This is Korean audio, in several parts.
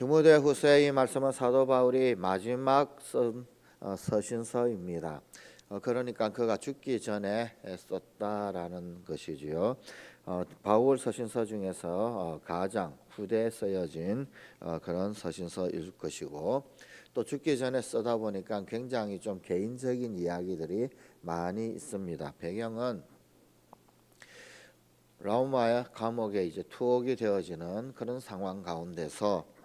디모데 후서의 이 말씀은 사도 바울이 마지막 쓴 어, 서신서입니다. 어, 그러니까 그가 죽기 전에 썼다라는 것이지요. 어, 바울 서신서 중에서 어, 가장 후대에 쓰여진 어, 그런 서신서일 것이고 또 죽기 전에 쓰다 보니까 굉장히 좀 개인적인 이야기들이 많이 있습니다. 배경은 라우마의 감옥에 이제 투옥이 되어지는 그런 상황 가운데서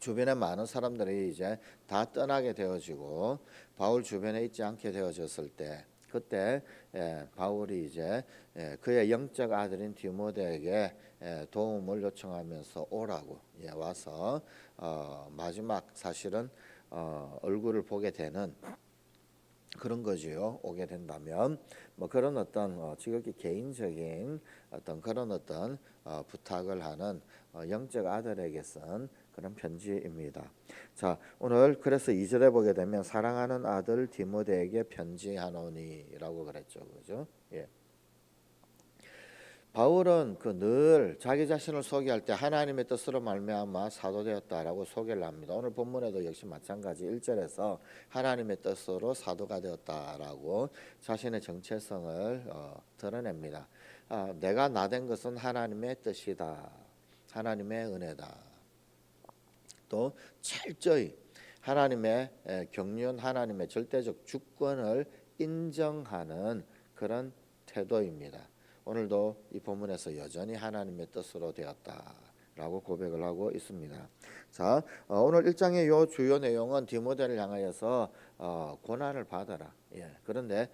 주변에 많은 사람들이 이제 다 떠나게 되어지고 바울 주변에 있지 않게 되어졌을 때 그때 예, 바울이 이제 예, 그의 영적 아들인 디모데에게 예, 도움을 요청하면서 오라고 예, 와서 어, 마지막 사실은 어, 얼굴을 보게 되는 그런 거지요. 오게 된다면 뭐 그런 어떤 어, 지극히 개인적인 어떤 그런 어떤 어, 부탁을 하는 어, 영적 아들에게 쓴 그런 편지입니다. 자, 오늘 그래서 2절에 보게 되면 사랑하는 아들 디모데에게 편지하노니라고 그랬죠. 그죠? 예. 바울은 그 늘 자기 자신을 소개할 때 하나님의 뜻으로 말미암아 사도되었다라고 소개를 합니다. 오늘 본문에도 역시 마찬가지 1절에서 하나님의 뜻으로 사도가 되었다라고 자신의 정체성을 어, 드러냅니다. 아, 내가 나된 것은 하나님의 뜻이다. 하나님의 은혜다. 또 철저히 하나님의 에, 경륜 하나님의 절대적 주권을 인정하는 그런 태도입니다. 오늘도 이 본문에서 여전히 하나님의 뜻으로 되었다 라고 고백을 하고 있습니다. 자, 어, 오늘 1장의 요 주요 내용은 디모데를 향하여서 어, 고난을 받아라. 예. 그런데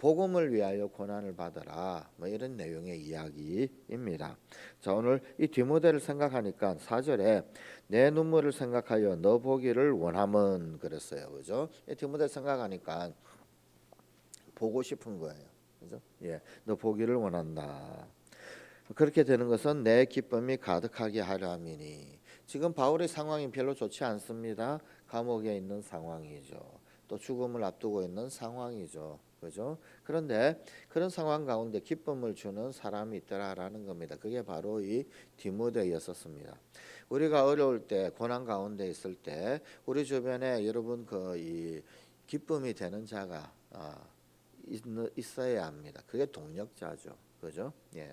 복음을 위하여 고난을 받아라. 뭐 이런 내용의 이야기입니다. 자, 오늘 이 디모데를 생각하니까 4절에 내 눈물을 생각하여 너 보기를 원함은 그랬어요. 그죠? 이 디모데 생각하니까 보고 싶은 거예요. 그죠? 예, 너 보기를 원한다. 그렇게 되는 것은 내 기쁨이 가득하게 하려 함이니 지금 바울의 상황이 별로 좋지 않습니다. 감옥에 있는 상황이죠. 또 죽음을 앞두고 있는 상황이죠. 그죠? 그런데 그런 상황 가운데 기쁨을 주는 사람이 있더라라는 겁니다. 그게 바로 이 디모데였었습니다. 우리가 어려울 때 고난 가운데 있을 때 우리 주변에 여러분 그 이 기쁨이 되는 자가 아, 있- 있어야 합니다. 그게 동력자죠. 그죠? 예.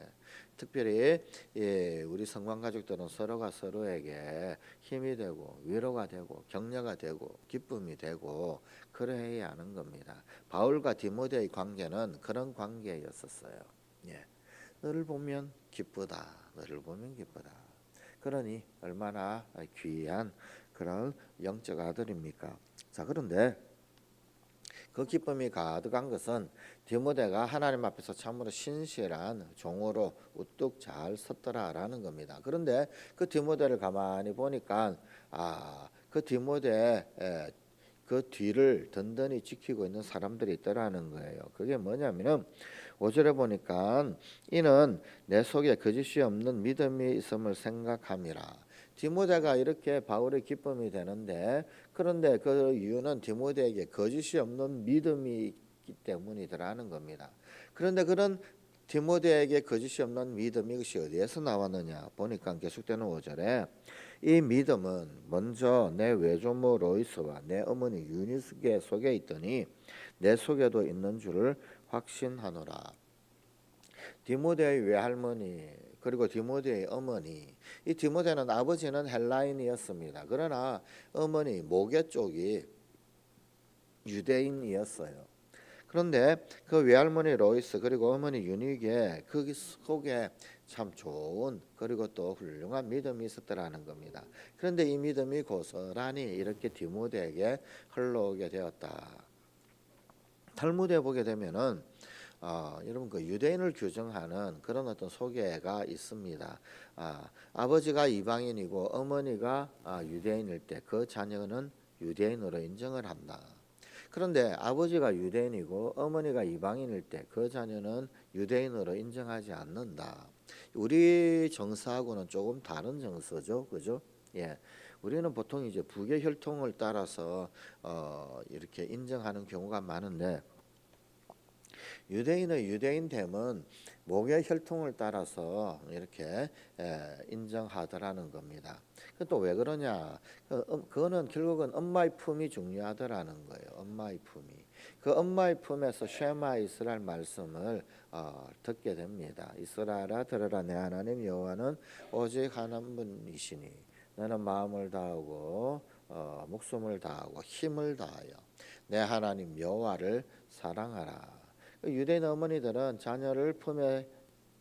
특별히 예, 우리 성관 가족들은 서로가 서로에게 힘이 되고 위로가 되고 격려가 되고 기쁨이 되고 그래야 하는 겁니다. 바울과 디모데의 관계는 그런 관계였었어요. 예. 너를 보면 기쁘다. 너를 보면 기쁘다. 그러니 얼마나 귀한 그런 영적 아들입니까? 자, 그런데 그 기쁨이 가득한 것은 디모데가 하나님 앞에서 참으로 신실한 종으로 우뚝 잘 섰더라라는 겁니다. 그런데 그 디모데를 가만히 보니까 아, 그 디모데의 에, 그 뒤를 든든히 지키고 있는 사람들이 있더라는 거예요. 그게 뭐냐면은 5절에 보니까 이는 내 속에 거짓이 없는 믿음이 있음을 생각함이라. 디모데가 이렇게 바울의 기쁨이 되는데 그런데 그 이유는 디모데에게 거짓이 없는 믿음이 있기 때문이더라는 겁니다. 그런데 그런 디모데에게 거짓이 없는 믿음이 이것이 어디에서 나왔느냐 보니까 계속되는 5절에 이 믿음은 먼저 내 외조모 로이스와 내 어머니 유니스게 속에 있더니 내 속에도 있는 줄을 확신하노라. 디모데의 외할머니 그리고 디모데의 어머니 이 디모데는 아버지는 헬라인이었습니다. 그러나 어머니 모계 쪽이 유대인이었어요. 그런데 그 외할머니 로이스 그리고 어머니 유닉에 그 속에 참 좋은 그리고 또 훌륭한 믿음이 있었더라는 겁니다. 그런데 이 믿음이 고스란히 이렇게 디모데에게 흘러오게 되었다. 탈무드에 보게 되면은 어, 여러분 그 유대인을 규정하는 그런 어떤 소개가 있습니다. 아, 아버지가 이방인이고 어머니가 아, 유대인일 때 그 자녀는 유대인으로 인정을 한다. 그런데 아버지가 유대인이고 어머니가 이방인일 때 그 자녀는 유대인으로 인정하지 않는다. 우리 정서하고는 조금 다른 정서죠, 그죠? 예, 우리는 보통 이제 부계 혈통을 따라서 어, 이렇게 인정하는 경우가 많은데 유대인의 유대인 됨은 목의 혈통을 따라서 이렇게 에, 인정하더라는 겁니다. 또 왜 그러냐? 그, 음, 그거는 결국은 엄마의 품이 중요하더라는 거예요. 엄마의 품이. 그 엄마의 품에서 쉐마 이스라엘 말씀을 어, 듣게 됩니다. 이스라엘아 들으라 내 하나님 여호와는 오직 하나님 분이시니 너는 마음을 다하고 어, 목숨을 다하고 힘을 다하여 내 하나님 여호와를 사랑하라. 그 유대인 어머니들은 자녀를 품에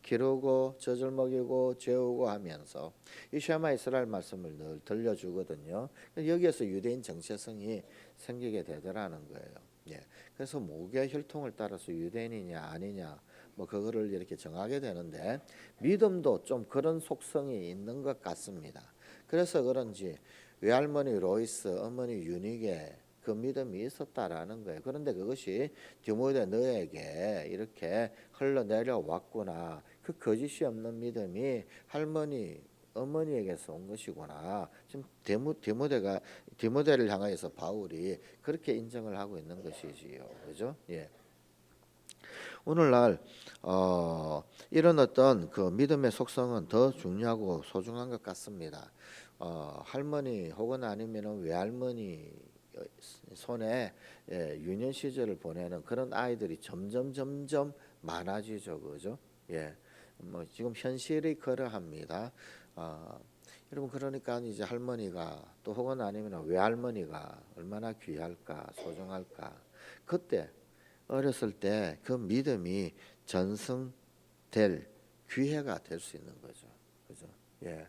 기르고 젖을 먹이고 재우고 하면서 이 쉐마 이스라엘 말씀을 늘 들려주거든요. 여기에서 유대인 정체성이 생기게 되더라는 거예요. 예. 그래서 목의 혈통을 따라서 유대인이냐 아니냐 뭐 그거를 이렇게 정하게 되는데 믿음도 좀 그런 속성이 있는 것 같습니다. 그래서 그런지 외할머니 로이스, 어머니 유닉에 그 믿음이 있었다라는 거예요. 그런데 그것이 디모데 너에게 이렇게 흘러내려 왔구나. 그 거짓이 없는 믿음이 할머니 어머니에게서 온 것이구나. 지금 디모, 디모데가 디모데를 향하여서 바울이 그렇게 인정을 하고 있는 것이지요. 그죠? 예. 오늘날 어, 이런 어떤 그 믿음의 속성은 더 중요하고 소중한 것 같습니다. 어, 할머니 혹은 아니면은 외할머니 손에 예, 유년 시절을 보내는 그런 아이들이 점점 점점 많아지죠, 그죠? 예, 뭐 지금 현실이 그러합니다. 어, 여러분 그러니까 이제 할머니가 또 혹은 아니면 외할머니가 얼마나 귀할까, 소중할까. 그때 어렸을 때 그 믿음이 전승될 기회가 될 수 있는 거죠, 그죠? 예,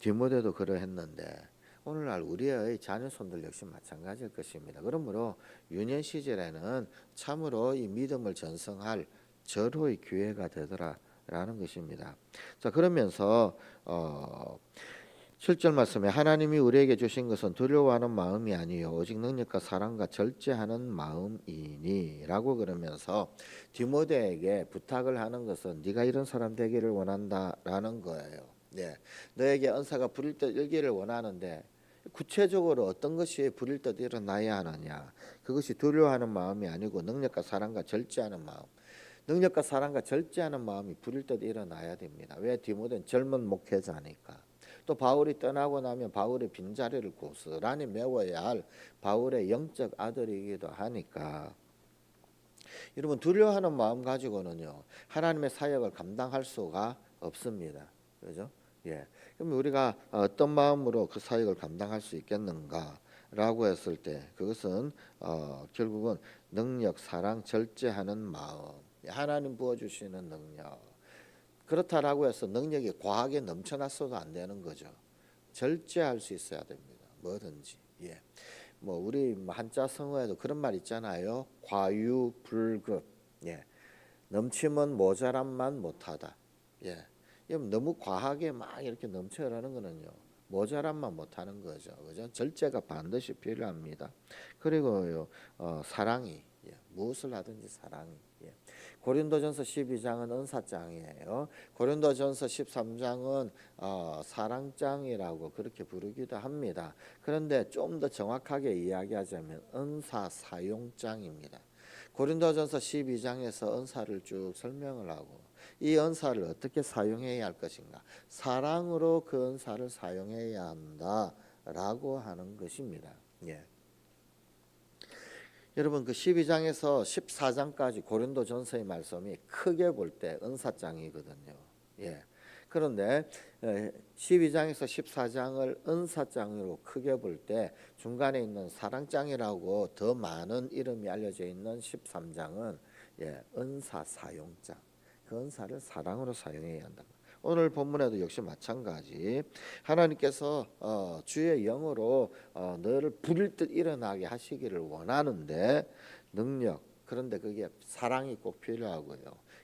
디모데도 그러했는데. 오늘날 우리의 자녀 손들 역시 마찬가지일 것입니다. 그러므로 유년 시절에는 참으로 이 믿음을 전승할 절호의 기회가 되더라라는 것입니다. 자 그러면서 어 7절 말씀에 하나님이 우리에게 주신 것은 두려워하는 마음이 아니요 오직 능력과 사랑과 절제하는 마음이니라고 그러면서 디모데에게 부탁을 하는 것은 네가 이런 사람 되기를 원한다라는 거예요. 네, 너에게 은사가 부릴 때 일기를 원하는데 구체적으로 어떤 것이 부릴 때 일어나야 하느냐? 그것이 두려워하는 마음이 아니고 능력과 사랑과 절제하는 마음. 능력과 사랑과 절제하는 마음이 부릴 때 일어나야 됩니다. 왜 디모데는 젊은 목회자니까. 또 바울이 떠나고 나면 바울의 빈자리를 고스란히 메워야 할 바울의 영적 아들이기도 하니까 여러분 두려워하는 마음 가지고는요 하나님의 사역을 감당할 수가 없습니다. 그죠? 예. 그럼 우리가 어떤 마음으로 그 사역을 감당할 수 있겠는가라고 했을 때 그것은 어, 결국은 능력, 사랑, 절제하는 마음, 하나님 부어주시는 능력. 그렇다라고 해서 능력이 과하게 넘쳐났어도 안 되는 거죠. 절제할 수 있어야 됩니다. 뭐든지. 예. 뭐 우리 한자 성어에도 그런 말 있잖아요. 과유불급. 예. 넘치면 모자람만 못하다. 예. 이건 너무 과하게 막 이렇게 넘쳐라는 거는요. 모자람만 못하는 거죠. 그죠? 절제가 반드시 필요합니다. 그리고요, 어, 사랑이 예, 무엇을 하든지 사랑이. 예. 고린도전서 12장은 은사장이에요. 고린도전서 13장은 어, 사랑장이라고 그렇게 부르기도 합니다. 그런데 좀 더 정확하게 이야기하자면 은사 사용장입니다. 고린도전서 12장에서 은사를 쭉 설명을 하고 이 은사를 어떻게 사용해야 할 것인가? 사랑으로 그 은사를 사용해야 한다라고 하는 것입니다. 예. 여러분 그 12장에서 14장까지 고린도전서의 말씀이 크게 볼 때 은사장이거든요. 예. 그런데 12장에서 14장을 은사장으로 크게 볼 때 중간에 있는 사랑장이라고 더 많은 이름이 알려져 있는 13장은 예, 은사 사용장. 그 은사를 사랑으로 사용해야 한다. 오늘 본문에도 역시 마찬가지. 하나님께서 어, 주의 영으로 어, 너를 부릴 듯 일어나게 하시기를 원하는데 능력 그런데 그게 사랑이 꼭 필요하고요.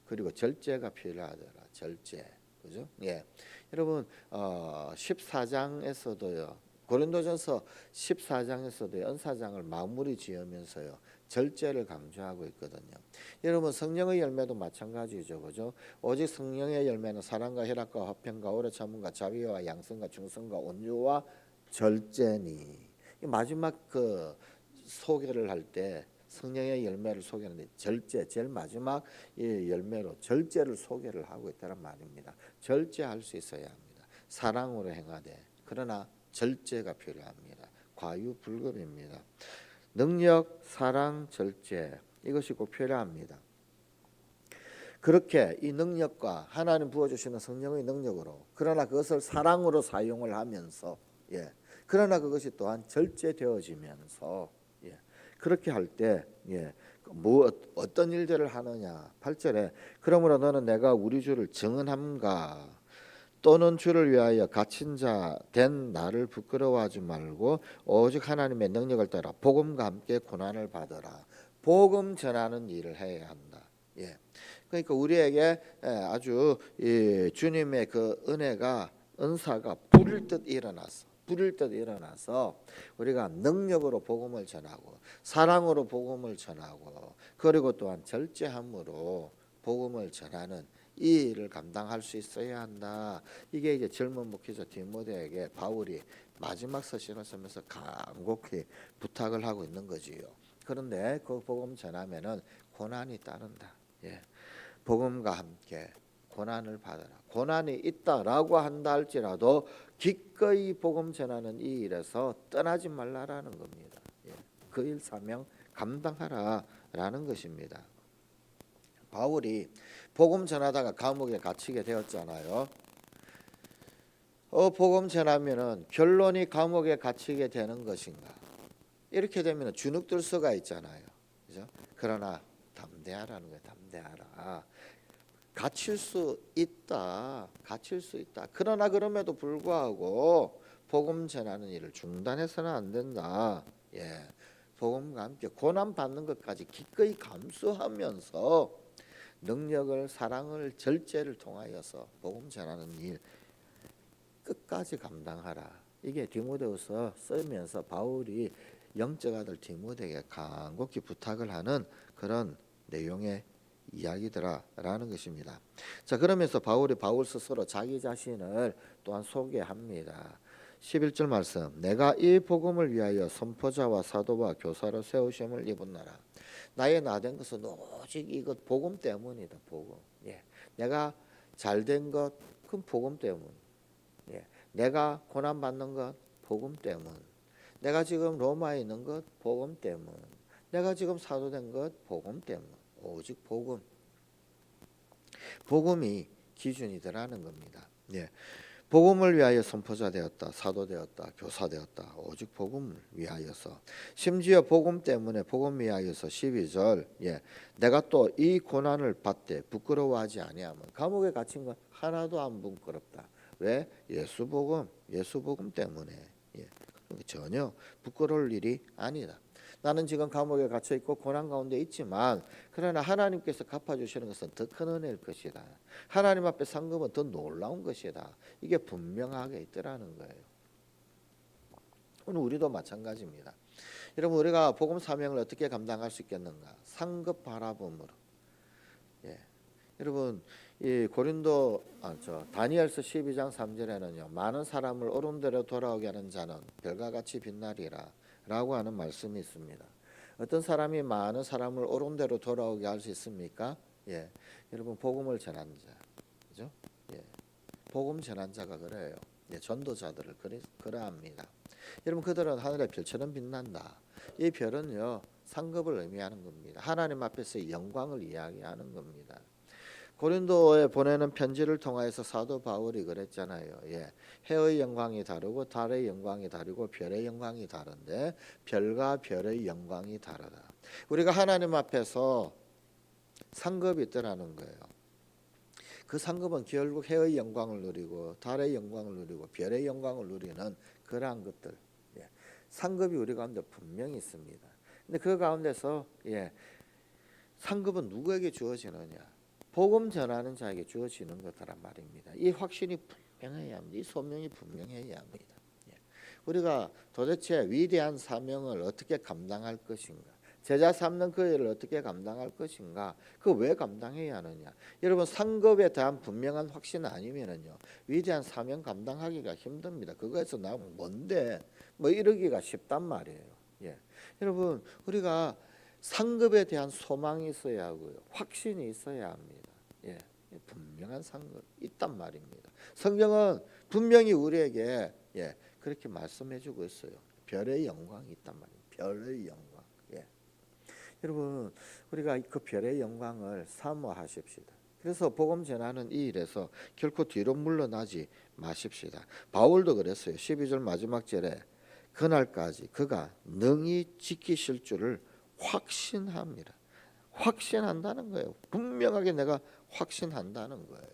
그리고 절제가 필요하더라. 절제. 그죠? 예. 여러분 어, 14장에서도요. 고린도전서 14장에서도 연사장을 마무리 지으면서요. 절제를 강조하고 있거든요. 여러분 성령의 열매도 마찬가지죠. 그죠? 오직 성령의 열매는 사랑과 희락과 화평과 오래 참음과 자비와 양성과 중성과 온유와 절제니. 마지막 그 소개를 할 때 성령의 열매를 소개하는데 절제 제일 마지막 이 열매로 절제를 소개를 하고 있다는 말입니다. 절제할 수 있어야 합니다. 사랑으로 행하되 그러나 절제가 필요합니다. 과유불급입니다. 능력, 사랑, 절제 이것이 꼭 필요합니다. 그렇게 이 능력과 하나님 부어주시는 성령의 능력으로 그러나 그것을 사랑으로 사용을 하면서 예 그러나 그것이 또한 절제되어지면서 예 그렇게 할때 예 뭐 어떤 일들을 하느냐 8절에 그러므로 너는 내가 우리 주를 증언함가 또는 주를 위하여 갇힌 자 된 나를 부끄러워하지 말고 오직 하나님의 능력을 따라 복음과 함께 고난을 받으라 복음 전하는 일을 해야 한다 예. 그러니까 우리에게 예, 아주 이 주님의 그 은혜가 은사가 불일 듯 일어났어. 불일 듯 일어나서 우리가 능력으로 복음을 전하고 사랑으로 복음을 전하고 그리고 또한 절제함으로 복음을 전하는 이 일을 감당할 수 있어야 한다. 이게 이제 젊은 목회자 디모데에게 바울이 마지막 서신을 쓰면서 간곡히 부탁을 하고 있는 거지요. 그런데 그 복음 전하면은 고난이 따른다. 예. 복음과 함께 고난을 받아라. 고난이 있다라고 한다 할지라도 기꺼이 복음 전하는 이 일에서 떠나지 말라라는 겁니다. 예. 그일 사명 감당하라라는 것입니다. 바울이 복음 전하다가 감옥에 갇히게 되었잖아요. 어 복음 전하면은 결론이 감옥에 갇히게 되는 것인가? 이렇게 되면 주눅들 수가 있잖아요. 그죠? 그러나 담대하라는 거예요. 담대하라. 갇힐 수 있다. 갇힐 수 있다. 그러나 그럼에도 불구하고 복음 전하는 일을 중단해서는 안 된다. 예. 복음과 함께 고난 받는 것까지 기꺼이 감수하면서 능력을 사랑을 절제를 통하여서 복음 전하는 일 끝까지 감당하라. 이게 디모데후서 쓰면서 바울이 영적 아들 디모데에게 간곡히 부탁을 하는 그런 내용의 이야기더라라는 것입니다. 자 그러면서 바울이 바울 스스로 자기 자신을 또한 소개합니다. 11절 말씀. 내가 이 복음을 위하여 선포자와 사도와 교사로 세우심을 입었노라. 나의 나된 것은 오직 이것 복음 때문이다 복음. 예. 내가 잘된 것 그건 복음 때문. 예. 내가 고난 받는 것 복음 때문. 내가 지금 로마에 있는 것 복음 때문. 내가 지금 사도된 것 복음 때문. 오직 복음. 복음이 기준이더라는 겁니다. 예. 복음을 위하여 선포자 되었다, 사도 되었다, 교사 되었다. 오직 복음을 위하여서. 심지어 복음 때문에 복음 위하여서 12절. 예. 내가 또 이 고난을 받되 부끄러워하지 아니하면 감옥에 갇힌 건 하나도 안 부끄럽다. 왜? 예수 복음, 예수 복음 때문에. 예. 전혀 부끄러울 일이 아니다. 나는 지금 감옥에 갇혀 있고 고난 가운데 있지만 그러나 하나님께서 갚아 주시는 것은 더 큰 은혜일 것이다. 하나님 앞에 상급은 더 놀라운 것이다. 이게 분명하게 있더라는 거예요. 오늘 우리도 마찬가지입니다. 여러분 우리가 복음 사명을 어떻게 감당할 수 있겠는가? 상급 바라봄으로. 예. 여러분 이 고린도 아 저 다니엘서 12장 3절에는요. 많은 사람을 옳은대로 돌아오게 하는 자는 별과 같이 빛나리라 라고 하는 말씀이 있습니다. 어떤 사람이 많은 사람을 옳은 대로 돌아오게 할 수 있습니까? 예. 여러분 복음을 전한 자. 그죠? 예. 복음 전한 자가 그래요. 예, 전도자들을 그래, 그러합니다. 여러분 그들은 하늘의 별처럼 빛난다. 이 별은요 상급을 의미하는 겁니다. 하나님 앞에서 영광을 이야기하는 겁니다. 고린도에 보내는 편지를 통하여서 사도 바울이 그랬잖아요. 예. 해의 영광이 다르고 달의 영광이 다르고 별의 영광이 다른데 별과 별의 영광이 다르다. 우리가 하나님 앞에서 상급이 있더라는 거예요. 그 상급은 결국 해의 영광을 누리고 달의 영광을 누리고 별의 영광을 누리는 그러한 것들. 예. 상급이 우리 가운데 분명히 있습니다. 근데 그 가운데서 예. 상급은 누구에게 주어지느냐? 복음 전하는 자에게 주어지는 것이란 말입니다. 이 확신이 분명해야 합니다. 이 소명이 분명해야 합니다. 예. 우리가 도대체 위대한 사명을 어떻게 감당할 것인가? 제자 삼는 그 일을 어떻게 감당할 것인가? 그 왜 감당해야 하느냐? 여러분 상급에 대한 분명한 확신 아니면은요 위대한 사명 감당하기가 힘듭니다. 그거에서 나면 뭔데 뭐 이러기가 쉽단 말이에요. 예. 여러분 우리가 상급에 대한 소망이 있어야 하고요. 확신이 있어야 합니다. 예. 분명한 상급 있단 말입니다. 성경은 분명히 우리에게 예, 그렇게 말씀해 주고 있어요. 별의 영광이 있단 말이에요. 별의 영광. 예. 여러분, 우리가 그 별의 영광을 사모하십시다. 그래서 복음 전하는 이 일에서 결코 뒤로 물러나지 마십시다. 바울도 그랬어요. 12절 마지막 절에 그날까지 그가 능히 지키실 줄을 확신합니다. 확신한다는 거예요. 분명하게 내가 확신한다는 거예요.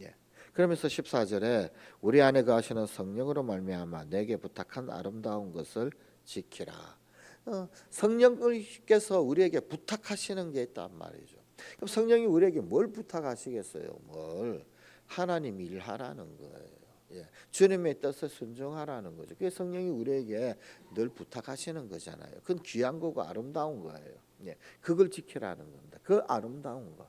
예. 그러면서 14절에 우리 안에 거하시는 성령으로 말미암아 내게 부탁한 아름다운 것을 지키라. 어, 성령께서 우리에게 부탁하시는 게 있단 말이죠. 그럼 성령이 우리에게 뭘 부탁하시겠어요? 뭘 하나님 일하라는 거예요. 예. 주님의 뜻에 순종하라는 거죠. 그게 성령이 우리에게 늘 부탁하시는 거잖아요. 그건 귀한 거고 아름다운 거예요. 예. 그걸 지키라는 겁니다. 그 아름다운 거.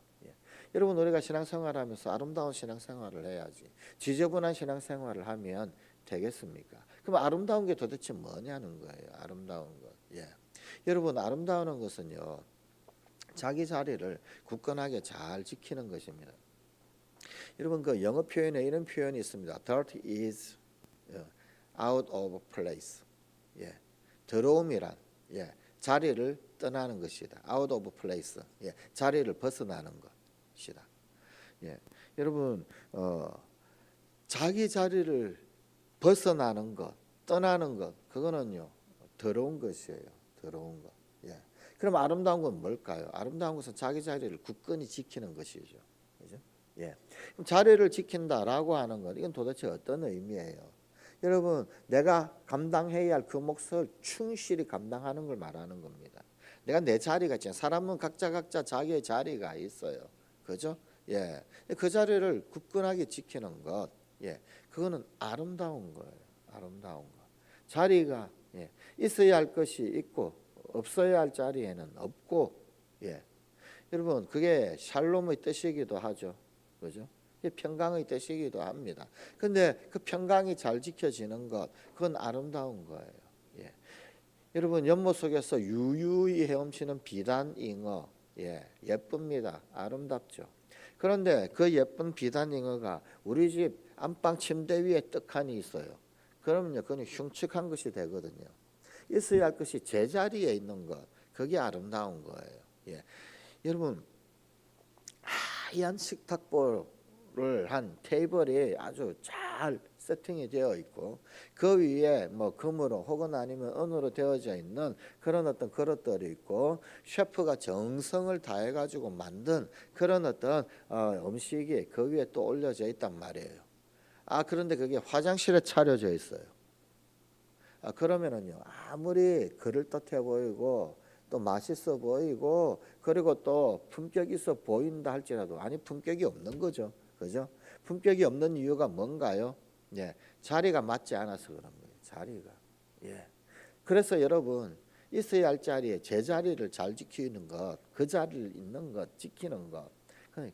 예. 여러분 우리가 신앙생활 하면서 아름다운 신앙생활을 해야지. 지저분한 신앙생활을 하면 되겠습니까? 그럼 아름다운 게 도대체 뭐냐는 거예요. 아름다운 것. 예. 여러분 아름다운 것은요. 자기 자리를 굳건하게 잘 지키는 것입니다. 여러분 그 영어 표현에 이런 표현이 있습니다. Dirt is 어, out of place. 예, 더러움이란 예, 자리를 떠나는 것이다. Out of place. 예, 자리를 벗어나는 것 이다. 예, 여러분 어, 자기 자리를 벗어나는 것, 떠나는 것, 그거는요 더러운 것이에요. 더러운 것. 예. 그럼 아름다운 건 뭘까요? 아름다운 것은 자기 자리를 굳건히 지키는 것이죠. 그죠? 예. 자리를 지킨다라고 하는 건 이건 도대체 어떤 의미예요? 여러분, 내가 감당해야 할 그 몫을 충실히 감당하는 걸 말하는 겁니다. 내가 내 자리가 있잖아요. 사람은 각자 각자 자기의 자리가 있어요. 그죠? 예. 그 자리를 굳건하게 지키는 것. 예. 그거는 아름다운 거예요. 아름다운 거. 자리가 예. 있어야 할 것이 있고 없어야 할 자리에는 없고 예. 여러분 그게 샬롬의 뜻이기도 하죠. 그죠? 평강의 뜻이기도 합니다. 근데 그 평강이 잘 지켜지는 것 그건 아름다운 거예요. 예. 여러분 연못 속에서 유유히 헤엄치는 비단 잉어 예. 예쁩니다. 아름답죠. 그런데 그 예쁜 비단 잉어가 우리 집 안방 침대 위에 떡하니 있어요. 그러면요, 그건 흉측한 것이 되거든요. 있어야 할 것이 제자리에 있는 것, 그게 아름다운 거예요. 예. 여러분 하얀 식탁보를 한 테이블이 아주 잘 세팅이 되어 있고 그 위에 뭐 금으로 혹은 아니면 은으로 되어져 있는 그런 어떤 그릇들이 있고 셰프가 정성을 다해 가지고 만든 그런 어떤 어, 음식이 그 위에 또 올려져 있단 말이에요. 아 그런데 그게 화장실에 차려져 있어요. 아 그러면은요 아무리 그럴듯해 보이고 또 맛있어 보이고 그리고 또 품격 있어 보인다 할지라도 아니 품격이 없는 거죠. 그죠? 품격이 없는 이유가 뭔가요? 예. 자리가 맞지 않아서 그런 거예요. 자리가. 예. 그래서 여러분 있어야 할 자리에 제 자리를 잘 지키는 것, 그 자리를 있는 것, 지키는 것.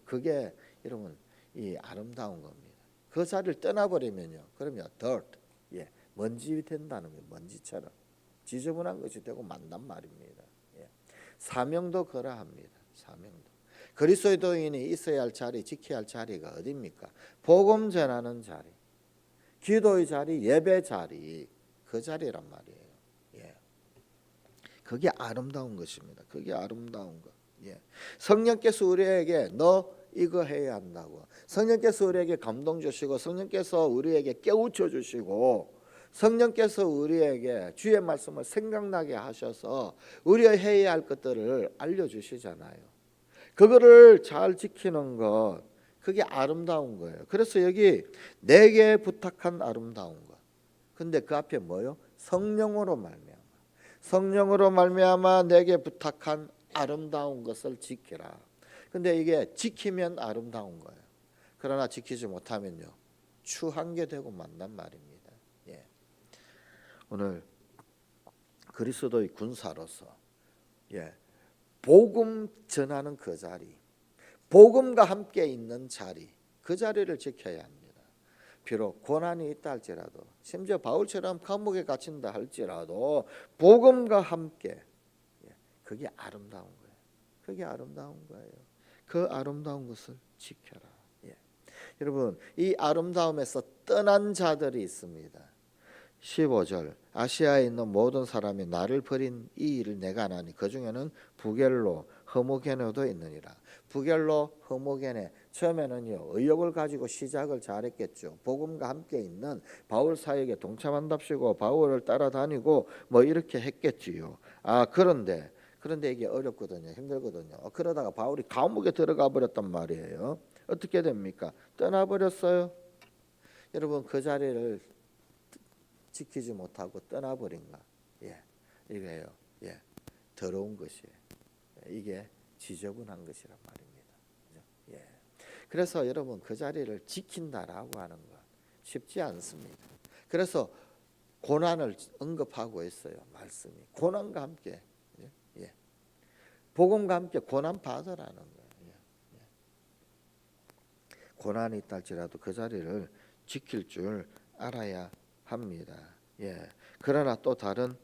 그게 여러분 이 아름다운 겁니다. 그 자리를 떠나버리면요. 그러면 dirt, 예, 먼지 된다는 거예요. 먼지처럼 지저분한 것이 되고 만단 말입니다. 예. 사명도 그러합니다. 사명도. 그리스도인이 있어야 할 자리, 지켜야 할 자리가 어디입니까? 복음 전하는 자리, 기도의 자리, 예배 자리, 그 자리란 말이에요. 예. 그게 아름다운 것입니다. 그게 아름다운 것. 예. 성령께서 우리에게 너 이거 해야 한다고. 성령께서 우리에게 감동 주시고 성령께서 우리에게 깨우쳐 주시고 성령께서 우리에게 주의 말씀을 생각나게 하셔서 우리가 해야 할 것들을 알려 주시잖아요. 그거를 잘 지키는 것 그게 아름다운 거예요. 그래서 여기 내게 부탁한 아름다운 것. 근데 그 앞에 뭐요? 성령으로 말미암아. 성령으로 말미암아 내게 부탁한 아름다운 것을 지키라. 근데 이게 지키면 아름다운 거예요. 그러나 지키지 못하면요. 추한 게 되고 만난 말입니다. 예. 오늘 그리스도의 군사로서 예. 복음 전하는 그 자리, 복음과 함께 있는 자리, 그 자리를 지켜야 합니다. 비록 고난이 있다 할지라도, 심지어 바울처럼 감옥에 갇힌다 할지라도 복음과 함께 예, 그게 아름다운 거예요. 그게 아름다운 거예요. 그 아름다운 것을 지켜라. 예. 여러분, 이 아름다움에서 떠난 자들이 있습니다. 15절 아시아에 있는 모든 사람이 나를 버린 이 일을 내가 안 하니 그 중에는 부겔로 허모게네도 있느니라. 부겔로 허모게네 처음에는요 의욕을 가지고 시작을 잘했겠죠. 복음과 함께 있는 바울 사역에 동참한답시고 바울을 따라다니고 뭐 이렇게 했겠지요. 아 그런데 그런데 이게 어렵거든요. 힘들거든요. 어, 그러다가 바울이 감옥에 들어가 버렸단 말이에요. 어떻게 됩니까? 떠나 버렸어요. 여러분 그 자리를 지키지 못하고 떠나 버린가? 예, 이게요. 예, 더러운 것이에요. 이게 지저분한 것이란 말입니다. 그죠? 예. 그래서 여러분 그 자리를 지킨다라고 하는 건 쉽지 않습니다. 그래서 고난을 언급하고 있어요. 말씀이 고난과 함께 예, 예. 복음과 함께 고난 받으라는 거예요. 예, 예. 고난이 있다 할지라도 그 자리를 지킬 줄 알아야 합니다. 예. 그러나 또 다른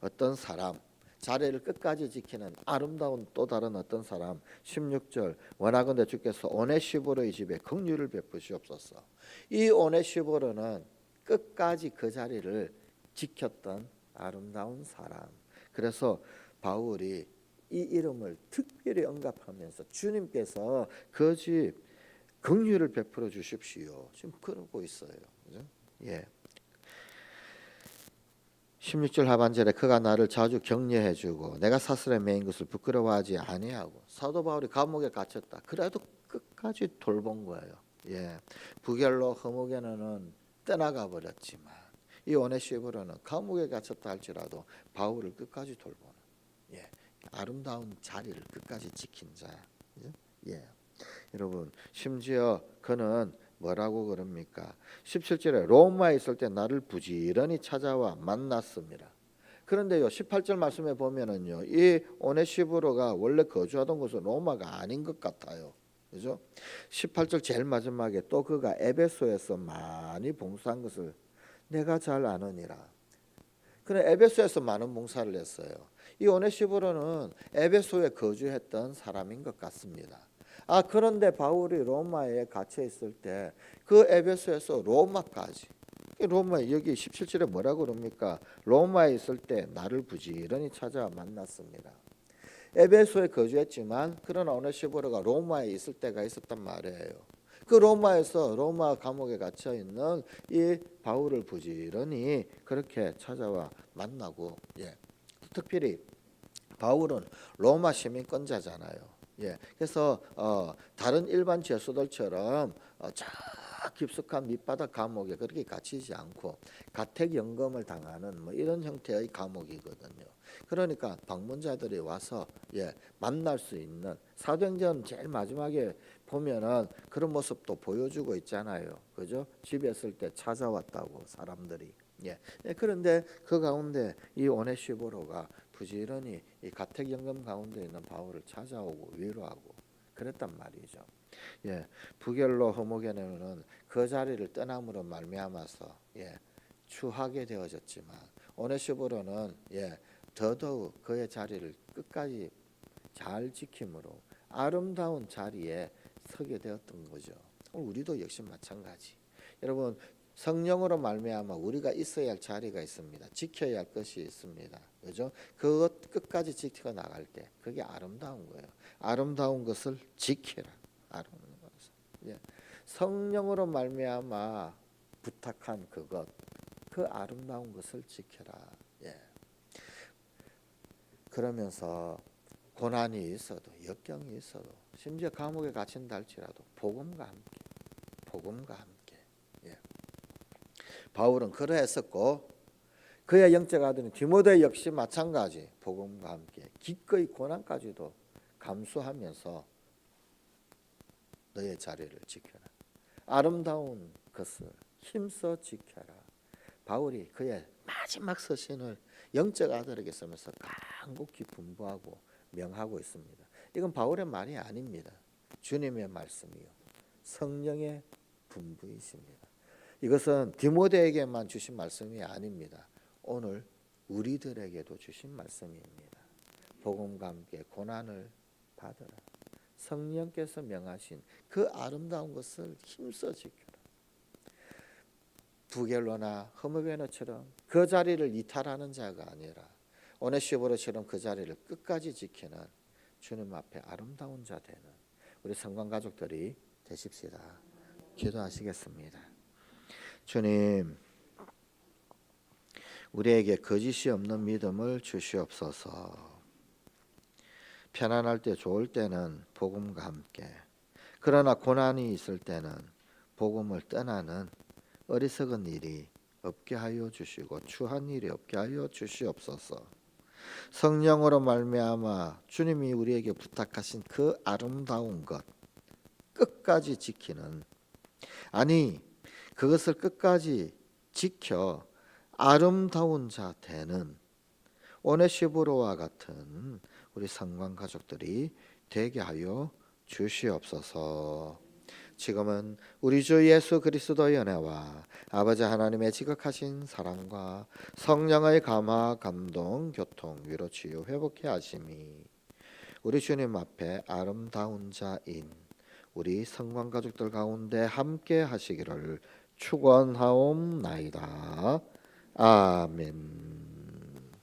어떤 사람 자리를 끝까지 지키는 아름다운 또 다른 어떤 사람 16절 원하건대 주께서 오네시보로의 집에 긍휼을 베푸시옵소서. 이 오네시보로는 끝까지 그 자리를 지켰던 아름다운 사람. 그래서 바울이 이 이름을 특별히 언급하면서 주님께서 그 집 긍휼을 베풀어 주십시오. 지금 그러고 있어요. 그죠? 예. 16절 하반절에 그가 나를 자주 격려해 주고 내가 사슬에 매인 것을 부끄러워하지 아니하고 사도 바울이 감옥에 갇혔다. 그래도 끝까지 돌본 거예요. 예. 부결로 허무게는 떠나가 버렸지만 이 오네시브로는 감옥에 갇혔다 할지라도 바울을 끝까지 돌보는 예. 아름다운 자리를 끝까지 지킨 자. 예. 예. 여러분 심지어 그는 뭐라고 그럽니까? 17절에 로마에 있을 때 나를 부지런히 찾아와 만났습니다. 그런데요 18절 말씀에 보면은요 이 오네시브로가 원래 거주하던 곳은 로마가 아닌 것 같아요. 그죠? 18절 제일 마지막에 또 그가 에베소에서 많이 봉사한 것을 내가 잘 아느니라. 그는 에베소에서 많은 봉사를 했어요. 이 오네시브로는 에베소에 거주했던 사람인 것 같습니다. 아 그런데 바울이 로마에 갇혀 있을 때 그 에베소에서 로마까지 로마 여기 17절에 뭐라 그럽니까? 로마에 있을 때 나를 부지런히 찾아 만났습니다. 에베소에 거주했지만 그러나 오네시보로가 로마에 있을 때가 있었단 말이에요. 그 로마에서 로마 감옥에 갇혀 있는 이 바울을 부지런히 그렇게 찾아와 만나고 예. 특별히 바울은 로마 시민권자잖아요. 예, 그래서 어, 다른 일반 죄수들처럼 어, 저 깊숙한 밑바닥 감옥에 그렇게 갇히지 않고 가택 연금을 당하는 뭐 이런 형태의 감옥이거든요. 그러니까 방문자들이 와서 예, 만날 수 있는 사도행전 제일 마지막에 보면은 그런 모습도 보여주고 있잖아요. 그죠? 집에 있을 때 찾아왔다고 사람들이. 예. 예, 그런데 그 가운데 이 오네시보로가 부지런히 이 가택 연금 가운데 있는 바울을 찾아오고 위로하고 그랬단 말이죠. 예, 부결로 허목에는 그 자리를 떠남으로 말미암아서 예, 추하게 되어졌지만 오네시보로는 예, 더더욱 그의 자리를 끝까지 잘 지킴으로 아름다운 자리에 서게 되었던 거죠. 우리도 역시 마찬가지. 여러분 성령으로 말미암아 우리가 있어야 할 자리가 있습니다. 지켜야 할 것이 있습니다. 그죠? 그것 끝까지 지켜 나갈 때 그게 아름다운 거예요. 아름다운 것을 지키라. 아름다운 것을. 예. 성령으로 말미암아 부탁한 그것 그 아름다운 것을 지켜라. 예. 그러면서 고난이 있어도 역경이 있어도 심지어 감옥에 갇힌다 할지라도 복음과 함께 복음과 함께 예. 바울은 그러했었고 그의 영적 아들인 디모데 역시 마찬가지 복음과 함께 기꺼이 고난까지도 감수하면서 너의 자리를 지켜라 아름다운 것을 힘써 지켜라 바울이 그의 마지막 서신을 영적 아들에게 쓰면서 간곡히 분부하고 명하고 있습니다. 이건 바울의 말이 아닙니다. 주님의 말씀이요. 성령의 분부이십니다. 이것은 디모데에게만 주신 말씀이 아닙니다. 오늘 우리들에게도 주신 말씀입니다. 복음과 함께 고난을 받으라. 성령께서 명하신 그 아름다운 것을 힘써 지켜라. 부겔로나 허무베너처럼 그 자리를 이탈하는 자가 아니라 오네시보로처럼 그 자리를 끝까지 지키는 주님 앞에 아름다운 자 되는 우리 성관 가족들이 되십시다. 기도하시겠습니다. 주님, 우리에게 거짓이 없는 믿음을 주시옵소서. 편안할 때 좋을 때는 복음과 함께 그러나 고난이 있을 때는 복음을 떠나는 어리석은 일이 없게 하여 주시고 추한 일이 없게 하여 주시옵소서. 성령으로 말미암아 주님이 우리에게 부탁하신 그 아름다운 것 끝까지 지키는 아니 그것을 끝까지 지켜 아름다운 자 되는 오네시브로와 같은 우리 성관 가족들이 되게 하여 주시옵소서. 지금은 우리 주 예수 그리스도의 은혜와 아버지 하나님의 지극하신 사랑과 성령의 감화 감동 교통 위로 치유 회복해 하심이 우리 주님 앞에 아름다운 자인 우리 성관 가족들 가운데 함께 하시기를 축원하옵나이다. Amén.